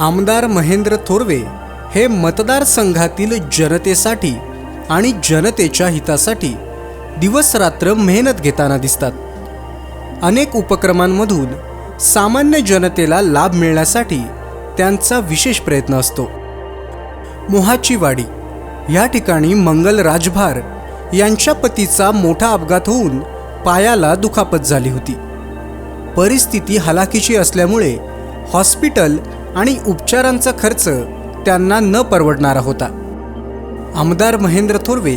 आमदार महेंद्र थोरवे हे मतदारसंघातील जनतेसाठी आणि जनतेच्या हितासाठी दिवसरात्र मेहनत घेताना दिसतात. अनेक उपक्रमांमधून सामान्य जनतेला लाभ मिळण्यासाठी त्यांचा विशेष प्रयत्न असतो. मोहाची वाडी या ठिकाणी मंगल राजभार यांच्या पतीचा मोठा अपघात होऊन पायाला दुखापत झाली होती. परिस्थिती हलाखीची असल्यामुळे हॉस्पिटल आणि उपचारांचा खर्च त्यांना न परवडणारा होता. आमदार महेंद्र थोरवे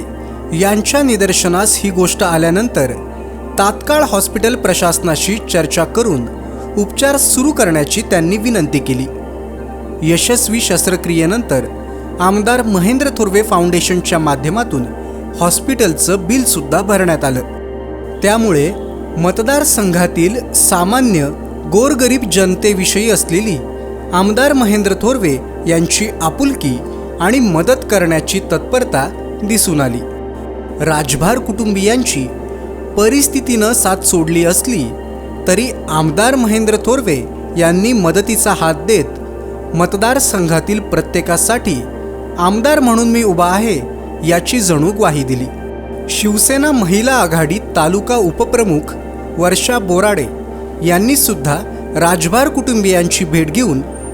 यांच्या निदर्शनास ही गोष्ट आल्यानंतर तात्काळ हॉस्पिटल प्रशासनाशी चर्चा करून उपचार सुरू करण्याची त्यांनी विनंती केली. यशस्वी शस्त्रक्रियेनंतर आमदार महेंद्र थोरवे फाउंडेशनच्या माध्यमातून हॉस्पिटलचं बिलसुद्धा भरण्यात आलं. त्यामुळे मतदारसंघातील सामान्य गोरगरीब जनतेविषयी असलेली आमदार महेंद्र थोरवे यांची आपुलकी आणि मदत करण्याची तत्परता दिसून आली. राजभार कुटुंबियांची परिस्थितीनं साथ सोडली असली तरी आमदार महेंद्र थोरवे यांनी मदतीचा हात देत मतदारसंघातील प्रत्येकासाठी आमदार म्हणून मी उभा आहे याची जणू ग्वाही दिली. शिवसेना महिला आघाडी तालुका उपप्रमुख वर्षा बोराडे यांनी सुद्धा राजभार कुटुंबियांची भेट घेऊन